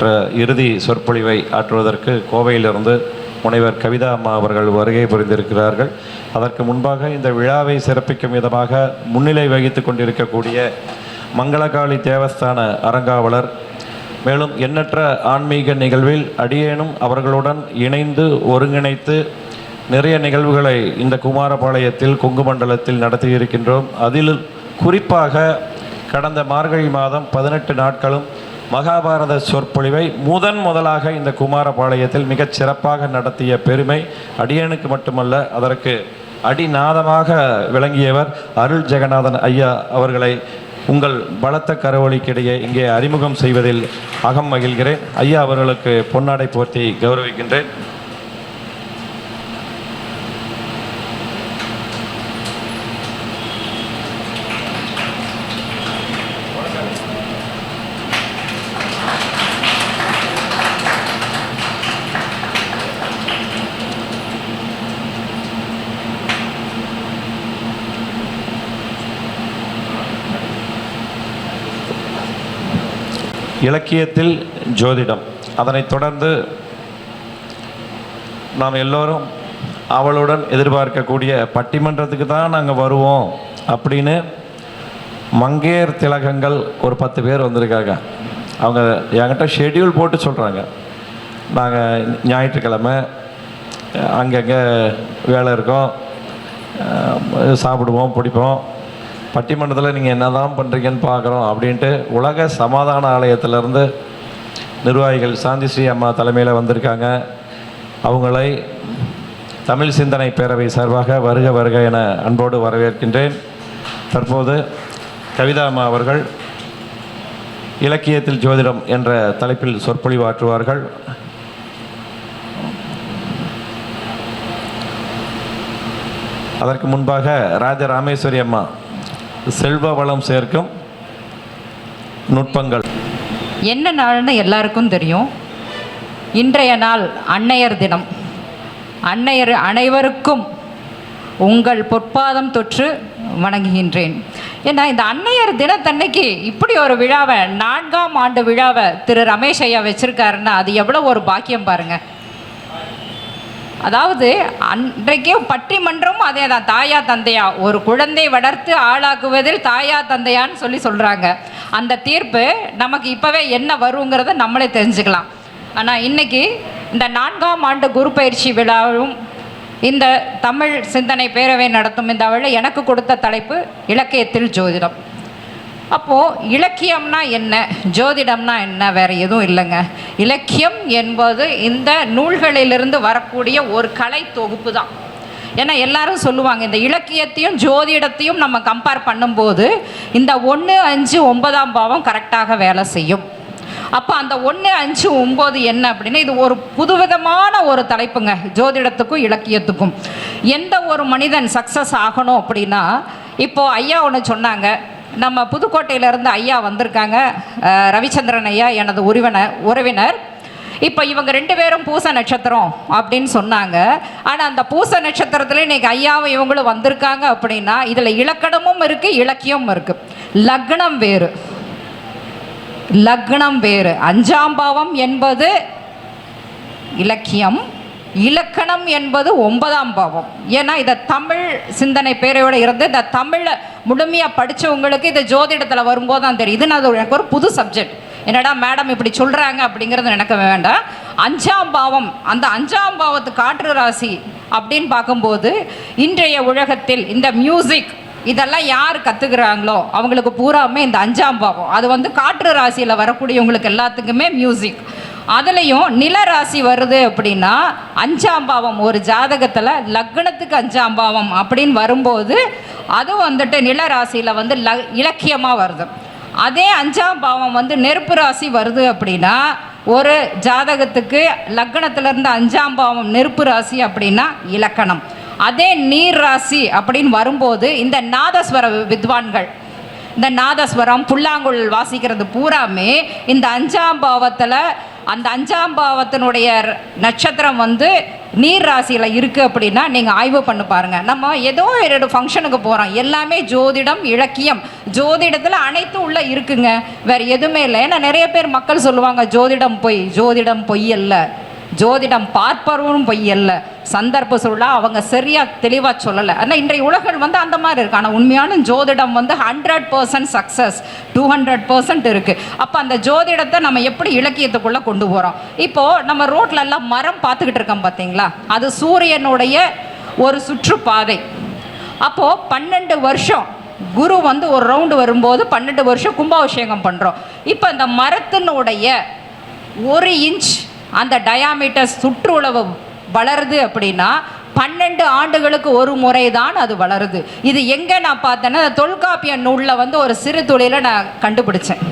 என்ற இறுதி சொற்பொழிவை ஆற்றுவதற்கு கோவையிலிருந்து முனைவர் கவிதா அம்மா அவர்கள் வருகை புரிந்திருக்கிறார்கள். அதற்கு முன்பாக இந்த விழாவை சிறப்பிக்கும் விதமாக முன்னிலை வகித்து கொண்டிருக்கக்கூடிய மங்களகாளி தேவஸ்தான அறங்காவலர் மேலும் எண்ணற்ற ஆன்மீக நிகழ்வில் அடியேனும் அவர்களுடன் இணைந்து ஒருங்கிணைத்து நிறைய நிகழ்வுகளை இந்த குமாரபாளையத்தில் கொங்கு மண்டலத்தில் நடத்தியிருக்கின்றோம். அதில் குறிப்பாக கடந்த மார்கழி மாதம் பதினெட்டு நாட்களும் மகாபாரத சொற்பொழிவை முதன் முதலாக இந்த குமாரபாளையத்தில் மிகச் சிறப்பாக நடத்திய பெருமை அடியனுக்கு மட்டுமல்ல அதற்கு அடிநாதமாக விளங்கியவர் அருள் ஜெகநாதன் ஐயா அவர்களை உங்கள் பலத்த கரவொலிக்கிடையே இங்கே அறிமுகம் செய்வதில் அகம் மகிழ்கிறேன். ஐயா அவர்களுக்கு பொன்னாடை போர்த்தி கௌரவிக்கின்றேன். இலக்கியத்தில் ஜோதிடம். அதனைத் தொடர்ந்து நாம் எல்லோரும் அவளுடன் எதிர்பார்க்கக்கூடிய பட்டிமன்றத்துக்கு தான் நாங்கள் வருவோம் அப்படின்னு மங்கையர் திலகங்கள் ஒரு பத்து பேர் வந்திருக்காங்க. அவங்க என்கிட்ட ஷெட்யூல் போட்டு சொல்கிறாங்க நாங்கள் ஞாயிற்றுக்கிழமை அங்கங்கே வேலை இருக்கோம். சாப்பிடுவோம் பிடிப்போம் பட்டிமன்றத்தில் நீங்கள் என்ன தான் பண்ணுறீங்கன்னு பார்க்குறோம் அப்படின்ட்டு உலக சமாதான ஆலயத்திலேருந்து நிர்வாகிகள் சாந்தி ஸ்ரீ அம்மா தலைமையில் வந்திருக்காங்க. அவங்களை தமிழ் சிந்தனை பேரவை சார்பாக வருக வருக என அன்போடு வரவேற்கின்றேன். தற்போது கவிதா அம்மா அவர்கள் இலக்கியத்தில் ஜோதிடம் என்ற தலைப்பில் சொற்பொழிவாற்றுவார்கள். அதற்கு முன்பாக ராஜ ராமேஸ்வரி அம்மா செல்வ வளம் சேர்க்கும் நுட்பங்கள். என்ன நாள்னு எல்லாருக்கும் தெரியும். இன்றைய நாள் அன்னையர் தினம். அன்னையர் அனைவருக்கும் உங்கள் பொற்பாதம் தொற்று வணங்குகின்றேன். ஏன்னா இந்த அன்னையர் தினத்தன்னைக்கு இப்படி ஒரு விழாவை நான்காம் ஆண்டு விழாவை திரு ரமேஷ் ஐயா வச்சுருக்காருன்னா அது எவ்வளோ ஒரு பாக்கியம் பாருங்கள் அதாவது அன்றைக்கே பட்டிமன்றமும் அதே தான். தாயா தந்தையா ஒரு குழந்தை வளர்த்து ஆளாக்குவதில் தாயா தந்தையான்னு சொல்லி சொல்கிறாங்க அந்த தீர்ப்பு நமக்கு இப்போவே என்ன வருங்கிறத நம்மளே தெரிஞ்சுக்கலாம். ஆனால் இன்னைக்கு இந்த நான்காம் ஆண்டு குரு பயிற்சி விழாவும் இந்த தமிழ் சிந்தனை பேரவை நடத்தும் இந்த அவளை எனக்கு கொடுத்த தலைப்பு இலக்கியத்தில் ஜோதிடம். அப்போது இலக்கியம்னா என்ன? ஜோதிடம்னா என்ன? வேறு எதுவும் இல்லைங்க. இலக்கியம் என்பது இந்த நூல்களிலிருந்து வரக்கூடிய ஒரு கலை தொகுப்பு தான். ஏன்னா எல்லாரும் சொல்லுவாங்க இந்த இலக்கியத்தையும் ஜோதிடத்தையும் நம்ம கம்பேர் பண்ணும்போது இந்த ஒன்று அஞ்சு ஒன்பதாம் பாவம் கரெக்டாக வேலை செய்யும். அப்போ அந்த ஒன்று அஞ்சு ஒம்பது என்ன அப்படின்னா இது ஒரு புதுவிதமான ஒரு தலைப்புங்க. ஜோதிடத்துக்கும் இலக்கியத்துக்கும். எந்த ஒரு மனிதன் சக்ஸஸ் ஆகணும் அப்படின்னா இப்போது ஐயா ஒன்று சொன்னாங்க நம்ம புதுக்கோட்டையிலேருந்து ஐயா வந்திருக்காங்க ரவிச்சந்திரன் ஐயா எனது உறவினர் உறவினர். இப்போ இவங்க ரெண்டு பேரும் பூச நட்சத்திரம் அப்படின்னு சொன்னாங்க. ஆனால் அந்த பூச நட்சத்திரத்தில் இன்றைக்கி ஐயாவும் இவங்களும் வந்திருக்காங்க அப்படின்னா இதில் இலக்கணமும் இருக்குது இலக்கியமும் இருக்குது லக்னம் வேறு. லக்னம் வேறு. அஞ்சாம் பாவம் என்பது இலக்கியம். இலக்கணம் என்பது ஒன்பதாம் பாவம். ஏன்னா இதை தமிழ் சிந்தனை பேரையோடு இருந்து இந்த தமிழை முழுமையாக படித்தவங்களுக்கு இது ஜோதிடத்தில் வரும்போது தான் தெரியும். இது நான் அது எனக்கு ஒரு புது சப்ஜெக்ட் என்னடா மேடம் இப்படி சொல்கிறாங்க அப்படிங்கிறது எனக்கு வேண்டாம். அஞ்சாம் பாவம் அந்த அஞ்சாம் பாவத்து காற்று ராசி அப்படின்னு பார்க்கும்போது இன்றைய உலகத்தில் இந்த மியூசிக் இதெல்லாம் யார் கற்றுக்குறாங்களோ அவங்களுக்கு பூராமே இந்த அஞ்சாம் பாவம். அது வந்து காற்று ராசியில் வரக்கூடியவங்களுக்கு எல்லாத்துக்குமே மியூசிக் அதுலேயும் நில ராசி வருது அப்படின்னா அஞ்சாம் பாவம் ஒரு ஜாதகத்தில் லக்னத்துக்கு அஞ்சாம் பாவம் அப்படின்னு வரும்போது அது வந்துட்டு நில ராசியில் வந்து ல இலக்கியமாக வருது. அதே அஞ்சாம் பாவம் வந்து நெருப்பு ராசி வருது அப்படின்னா ஒரு ஜாதகத்துக்கு லக்னத்திலேருந்து அஞ்சாம் பாவம் நெருப்பு ராசி அப்படின்னா இலக்கணம். அதே நீர் ராசி அப்படின்னு வரும்போது இந்த நாதஸ்வர வித்வான்கள் இந்த நாதஸ்வரம் புல்லாங்குழல் வாசிக்கிறது பூராமே இந்த அஞ்சாம் பாவத்தில் அந்த அஞ்சாம் பாவத்தினுடைய நட்சத்திரம் வந்து நீர் ராசியில் இருக்குது அப்படின்னா நீங்கள் ஆய்வு பண்ணி பாருங்கள் நம்ம ஏதோ ஒரு ஃபங்க்ஷனுக்கு போகிறோம் எல்லாமே ஜோதிடம் இலக்கியம். ஜோதிடத்தில் அனைத்தும் உள்ள இருக்குங்க. வேறு எதுவுமே இல்லை. ஏன்னா நிறைய பேர் மக்கள் சொல்லுவாங்க ஜோதிடம் பொய் ஜோதிடம் பொய் இல்லை ஜோதிடம் பார்ப்பவரும் பொய்யல்ல சந்தர்ப்ப சூழலா அவங்க சரியாக தெளிவாக சொல்லலை. ஆனால் இன்றைய உலகம் வந்து அந்த மாதிரி இருக்கு. ஆனால் உண்மையான ஜோதிடம் வந்து hundred percent success two hundred percent இருக்குது அப்போ அந்த ஜோதிடத்தை நம்ம எப்படி இலக்கியத்துக்குள்ளே கொண்டு போகிறோம் இப்போது நம்ம ரோட்ல எல்லாம் மரம் பார்த்துக்கிட்டு இருக்கோம் பார்த்தீங்களா அது சூரியனுடைய ஒரு சுற்றுப்பாதை. அப்போது பன்னெண்டு வருஷம் குரு வந்து ஒரு ரவுண்டு வரும்போது பன்னெண்டு வருஷம் கும்பாபிஷேகம் பண்ணுறோம் இப்போ இந்த மரத்தினுடைய ஒரு இன்ச் அந்த டயாமீட்டர் சுற்றுளவு வளருது அப்படின்னா பன்னெண்டு ஆண்டுகளுக்கு ஒரு முறை தான் அது வளருது. இது எங்கே நான் பார்த்தேன்னா தொல்காப்பிய நூலில் வந்து ஒரு சிறு தொழிலை நான் கண்டுபிடிச்சேன்.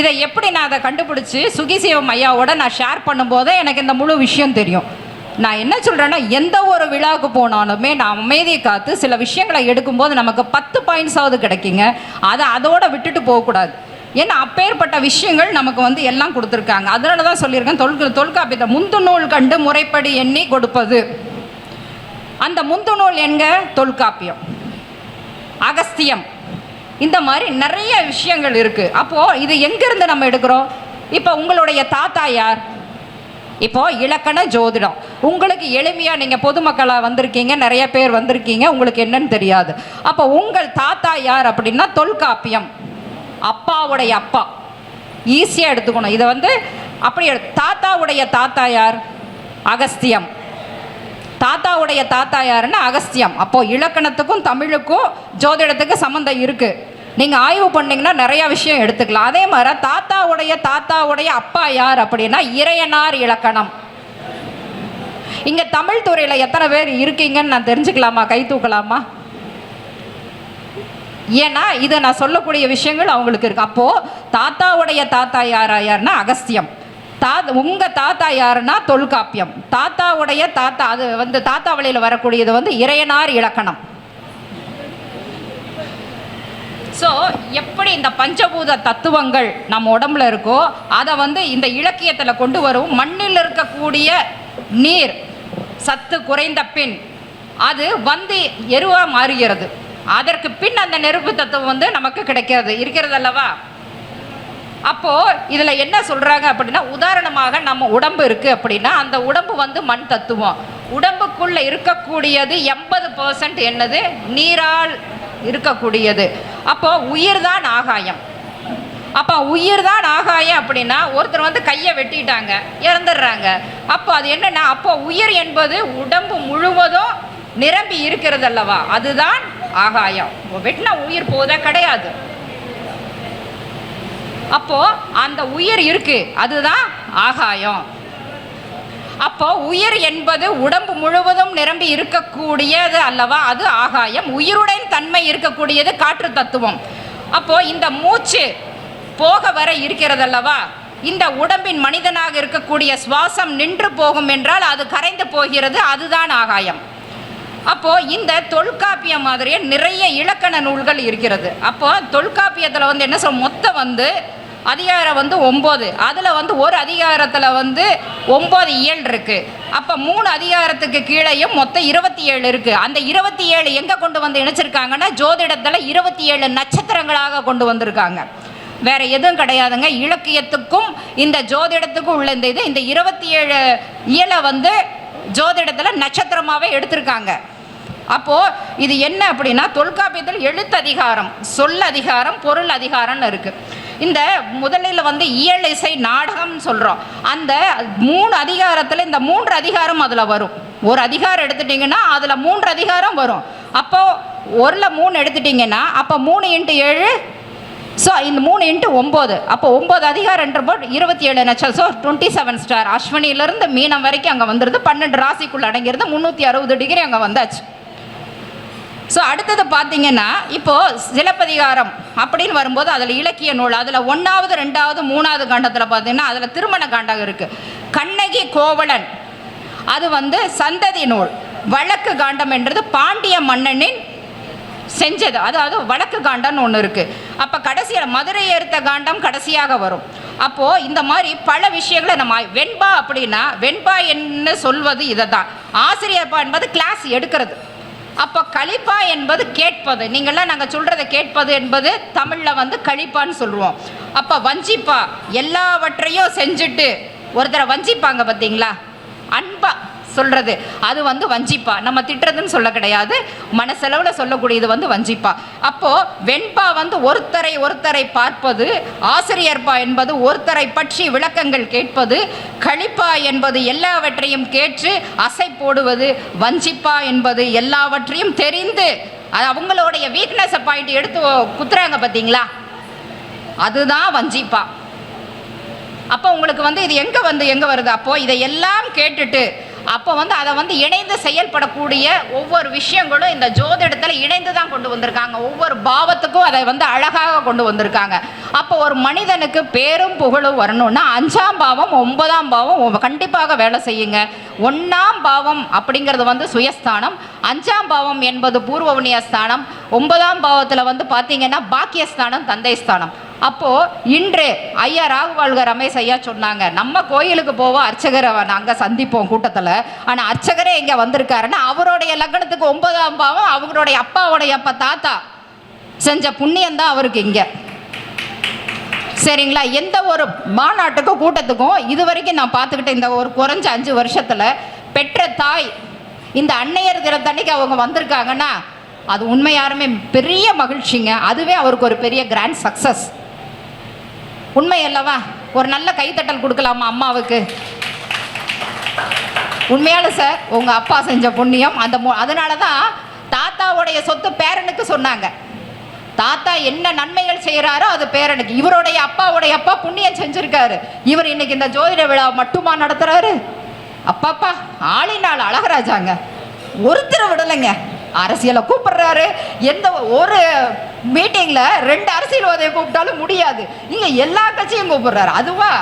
இதை எப்படி நான் அதை கண்டுபிடிச்சி சுகிசிவம் ஐயாவோட நான் ஷேர் பண்ணும்போதே எனக்கு இந்த முழு விஷயம் தெரியும். நான் என்ன சொல்கிறேன்னா எந்த ஒரு விழாவுக்கு போனாலுமே நான் அமைதியை காத்து சில விஷயங்களை எடுக்கும்போது நமக்கு பத்து பாயிண்ட்ஸாவது கிடைக்குங்க. அதை அதோட விட்டுட்டு போகக்கூடாது. ஏன்னா அப்பேற்பட்ட விஷயங்கள் நமக்கு வந்து எல்லாம் கொடுத்துருக்காங்க. அதனால தான் சொல்லியிருக்கேன் தொல்கு தொல்காப்பியத்தை முந்து நூல் கண்டு முறைப்படி எண்ணி கொடுப்பது. அந்த முந்து நூல் என்க தொல்காப்பியம் அகஸ்தியம். இந்த மாதிரி நிறைய விஷயங்கள் இருக்குது அப்போது இது எங்கேருந்து நம்ம எடுக்கிறோம்? இப்போ உங்களுடைய தாத்தா யார்? இப்போ இலக்கண ஜோதிடம். உங்களுக்கு எளிமையாக நீங்கள் பொதுமக்களாக வந்திருக்கீங்க நிறைய பேர் வந்திருக்கீங்க உங்களுக்கு என்னன்னு தெரியாது. அப்போ உங்கள் தாத்தா யார் அப்படின்னா தொல்காப்பியம். அப்பாவுடைய அப்பா. ஈஸியாக எடுத்துக்கணும். இதை வந்து அப்படி எடு- தாத்தாவுடைய தாத்தா யார்? அகஸ்தியம். தாத்தாவுடைய தாத்தா யாருன்னா அகஸ்தியம். அப்போது இலக்கணத்துக்கும் தமிழுக்கும் ஜோதிடத்துக்கு சம்மந்தம் இருக்குது நீங்கள் ஆய்வு பண்ணிங்கன்னா நிறையா விஷயம் எடுத்துக்கலாம். அதே மாதிரி தாத்தாவுடைய தாத்தாவுடைய அப்பா யார் அப்படின்னா இறையனார் இலக்கணம். இங்கே தமிழ் துறையில் எத்தனை பேர் இருக்கீங்கன்னு நான் தெரிஞ்சுக்கலாமா? கை தூக்கலாமா? ஏன்னா இதை நான் சொல்லக்கூடிய விஷயங்கள் அவங்களுக்கு இருக்கு. அப்போது தாத்தாவுடைய தாத்தா யாரா யாருன்னா அகஸ்தியம். தா உங்கள் தாத்தா யாருன்னா தொல்காப்பியம். தாத்தாவுடைய தாத்தா அது வந்து தாத்தா வழியில் வரக்கூடியது வந்து இறையனார் இலக்கணம். ஸோ எப்படி இந்த பஞ்சபூத தத்துவங்கள் நம்ம உடம்புல இருக்கோ அதை வந்து இந்த இலக்கியத்தில் கொண்டு வரும். மண்ணில் இருக்கக்கூடிய நீர் சத்து குறைந்த பின் அது வந்து எருவாக மாறுகிறது. அதற்கு பின் அந்த நெருப்பு தத்துவம் வந்து நமக்கு கிடைக்கிறது. இருக்கிறது அல்லவா? அப்போ இதில் என்ன சொல்கிறாங்க அப்படின்னா உதாரணமாக நம்ம உடம்பு இருக்குது அப்படின்னா அந்த உடம்பு வந்து மண் தத்துவம். உடம்புக்குள்ளே இருக்கக்கூடியது எண்பது பர்சன்ட் என்னது? நீரால் இருக்கக்கூடியது. அப்போ உயிர் தான் ஆகாயம். அப்போ உயிர் தான் ஆகாயம் அப்படின்னா ஒருத்தர் வந்து கையை வெட்டிட்டாங்க இறந்துடுறாங்க. அப்போ அது என்னென்னா அப்போ உயிர் என்பது உடம்பு முழுவதும் நிரம்பி இருக்கிறது அல்லவா? அதுதான் ஆகாயம். வெட்டினா உயிர் போதா கிடையாது. அப்போ அந்த உயிர் இருக்கு. அதுதான் ஆகாயம். அப்போ உயிர் என்பது உடம்பு முழுவதும் நிரம்பி இருக்கக்கூடியது அல்லவா? அது ஆகாயம். உயிருடன் தன்மை இருக்கக்கூடியது காற்று தத்துவம். அப்போ இந்த மூச்சு போக வர இருக்கிறது அல்லவா? இந்த உடம்பின் மனிதனாக இருக்கக்கூடிய சுவாசம் நின்று போகும் என்றால் அது கரைந்து போகிறது. அதுதான் ஆகாயம். அப்போது இந்த தொல்காப்பியம் மாதிரியே நிறைய இலக்கண நூல்கள் இருக்கிறது. அப்போ தொல்காப்பியத்தில் வந்து என்ன சொல் மொத்தம் வந்து அதிகாரம் வந்து ஒம்பது. அதில் வந்து ஒரு அதிகாரத்தில் வந்து ஒம்பது இயல் இருக்குது அப்போ மூணு அதிகாரத்துக்கு கீழேயும் மொத்தம் இருபத்தி ஏழு இருக்குது அந்த இருபத்தி ஏழு எங்கே கொண்டு வந்து இணைச்சிருக்காங்கன்னா ஜோதிடத்தில் இருபத்தி ஏழு நட்சத்திரங்களாக கொண்டு வந்திருக்காங்க. வேறு எதுவும் கிடையாதுங்க. இலக்கியத்துக்கும் இந்த ஜோதிடத்துக்கும் உள்ள இந்த இது இந்த இருபத்தி ஏழு இயலை வந்து ஜோதிடத்தில் நட்சத்திரமாகவே எடுத்திருக்காங்க. அப்போது இது என்ன அப்படின்னா தொல்காப்பியத்தில் எழுத்து அதிகாரம் சொல் அதிகாரம் பொருள் அதிகாரம்னு இருக்குது இந்த முதலில் வந்து இயல் இசை நாடகம்னு சொல்கிறோம் அந்த மூணு அதிகாரத்தில் இந்த மூன்று அதிகாரம் அதில் வரும். ஒரு அதிகாரம் எடுத்துட்டிங்கன்னா அதில் மூன்று அதிகாரம் வரும். அப்போது ஒருல மூணு எடுத்துட்டிங்கன்னா அப்போ மூணு இன்ட்டு ஏழு ஸோ இந்த மூணு இன்ட்டு ஒம்பது. அப்போ ஒம்பது அதிகாரன்றப்போ இருபத்தி ஏழு நட்சத்திரம். ஸோ டுவெண்ட்டி செவன் ஸ்டார் அஸ்வினியிலேருந்து மீனம் வரைக்கும் அங்கே வந்துடுது பன்னெண்டு ராசிக்குள்ள அடங்கிறது முந்நூற்றி அறுபது டிகிரி அங்கே வந்தாச்சு. ஸோ அடுத்தது பார்த்தீங்கன்னா இப்போது சிலப்பதிகாரம் அப்படின்னு வரும்போது அதில் இலக்கிய நூல் அதில் ஒன்றாவது ரெண்டாவது மூணாவது காண்டத்தில் பார்த்தீங்கன்னா அதில் திருமண காண்டம் இருக்குது கண்ணகி கோவலன். அது வந்து சந்ததி நூல். வழக்கு காண்டம் என்றது பாண்டிய மன்னனின் செஞ்சது. அதாவது வடக்கு காண்டம்னு ஒன்று இருக்குது அப்போ கடைசியில் மதுரை ஏறுத்த காண்டம் கடைசியாக வரும். அப்போது இந்த மாதிரி பல விஷயங்களை நம்ம வெண்பா அப்படின்னா வெண்பா என்ன சொல்வது இதை தான் ஆசிரியர்பா என்பது கிளாஸ் எடுக்கிறது. அப்போ கழிப்பா என்பது கேட்பது. நீங்கள்லாம் நாங்கள் சொல்கிறத கேட்பது என்பது தமிழில் வந்து கழிப்பான்னு சொல்லுவோம். அப்போ வஞ்சிப்பா எல்லாவற்றையும் செஞ்சுட்டு ஒருத்தரை வஞ்சிப்பாங்க பார்த்தீங்களா அன்பா. சொல்கிறது அது வந்து வஞ்சிப்பா. நம்ம திட்டுறதுன்னு சொல்ல கிடையாது. மனசளவில் சொல்லக்கூடியது வந்து வஞ்சிப்பா. அப்போது வெண்பா வந்து ஒருத்தரை ஒருத்தரை பார்ப்பது ஆசிரியர்பா என்பது ஒருத்தரை பற்றி விளக்கங்கள் கேட்பது கழிப்பா என்பது எல்லாவற்றையும் கேட்டு அசை போடுவது வஞ்சிப்பா என்பது எல்லாவற்றையும் தெரிந்து அது அவங்களுடைய வீக்னஸை பாயிண்ட் எடுத்து குத்துறாங்க பார்த்தீங்களா அதுதான் வஞ்சிப்பா. அப்போ உங்களுக்கு வந்து இது எங்கே வந்து எங்கே வருது? அப்போது இதை எல்லாம் கேட்டுட்டு அப்போ வந்து அதை வந்து இணைந்து செயல்படக்கூடிய ஒவ்வொரு விஷயங்களும் இந்த ஜோதிடத்தில் இணைந்து தான் கொண்டு வந்திருக்காங்க. ஒவ்வொரு பாவத்துக்கும் அதை வந்து அழகாக கொண்டு வந்திருக்காங்க. அப்போ ஒரு மனிதனுக்கு பேரும் புகழும் வரணும்னா அஞ்சாம் பாவம் ஒன்பதாம் பாவம் கண்டிப்பாக வேலை செய்யுங்க. ஒன்றாம் பாவம் அப்படிங்கிறது வந்து சுயஸ்தானம். அஞ்சாம் பாவம் என்பது பூர்வ ஸ்தானம் ஒன்பதாம் பாவத்தில் வந்து பார்த்தீங்கன்னா பாக்கியஸ்தானம் தந்தை ஸ்தானம் அப்போது இன்று ஐயா ராகுவாழ்க ரமேஷ் ஐயா சொன்னாங்க நம்ம கோயிலுக்கு போவோம் அர்ச்சகரை நாங்கள் சந்திப்போம் கூட்டத்தில். ஆனால் அர்ச்சகரே இங்கே வந்திருக்காருன்னா அவருடைய லக்னத்துக்கு ஒன்பதாம் பாவம் அவங்களுடைய அப்பாவுடைய அப்பா தாத்தா செஞ்ச புண்ணியம் தான் அவருக்கு இங்கே. சரிங்களா? எந்த ஒரு மாநாட்டுக்கும் கூட்டத்துக்கும் இது வரைக்கும் நான் பார்த்துக்கிட்டேன் இந்த ஒரு குறைஞ்ச அஞ்சு வருஷத்தில் பெற்ற தாய் இந்த அன்னையர் தினத்தன்னைக்கு அவங்க வந்திருக்காங்கன்னா அது உண்மையாருமே பெரிய மகிழ்ச்சிங்க. அதுவே அவருக்கு ஒரு பெரிய கிராண்ட் சக்ஸஸ் உண்மை அல்லவா ஒரு நல்ல கைத்தட்டல் கொடுக்கலாமா அம்மாவுக்கு? உண்மையால சார் உங்கள் அப்பா செஞ்ச புண்ணியம் அந்த அதனால தான் தாத்தாவுடைய சொத்து பேரனுக்கு சொன்னாங்க. தாத்தா என்ன நன்மைகள் செய்கிறாரோ அது பேரனுக்கு. இவருடைய அப்பாவுடைய அப்பா புண்ணியம் செஞ்சுருக்காரு. இவர் இன்னைக்கு இந்த ஜோதிட விழா மட்டுமா நடத்துகிறாரு அப்பாப்பா ஆளினால் அழகராஜாங்க. ஒருத்தரை விடலைங்க. அரசியலை கூப்பிடுறாரு. எந்த ஒரு மீட்டிங்கில் ரெண்டு அரசியல்வாதியை கூப்பிட்டாலும் முடியாது. இங்கே எல்லா கட்சியும் கூப்பிடுறாரு. அதுவா?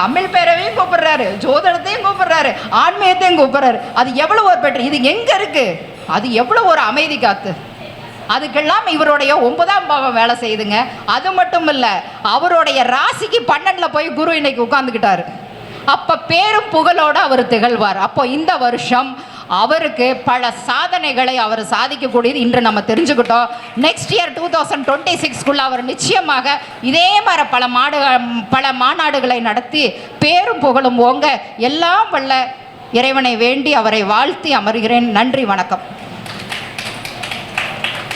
தமிழ் பேரவையும் கூப்பிடுறாரு. ஜோதிடத்தையும் கூப்பிடுறாரு. ஆன்மீகத்தையும் கூப்பிடுறாரு. அது எவ்வளோ ஒரு பெற்று இது எங்கே இருக்குது அது எவ்வளோ ஒரு அமைதி காத்து. அதுக்கெல்லாம் இவருடைய ஒன்பதாம் பாவம் வேலை செய்யுதுங்க. அது மட்டும் இல்லை அவருடைய ராசிக்கு பன்னெண்டில் போய் குரு இன்னைக்கு உட்காந்துக்கிட்டாரு அப்போ பேரும் புகழோடு அவர் திகழ்வார். அப்போ இந்த வருஷம் அவருக்கு பல சாதனைகளை அவர் சாதிக்கக்கூடியது இன்று நம்ம தெரிஞ்சுக்கிட்டோம். Next year two thousand twenty சிக்ஸ்க்குள்ளே அவர் நிச்சயமாக இதே மாதிரி பல மாடு பல மாநாடுகளை நடத்தி பேரும் புகழும் ஓங்க எல்லாம் வல்ல இறைவனை வேண்டி அவரை வாழ்த்தி அமர்கிறேன். நன்றி வணக்கம்.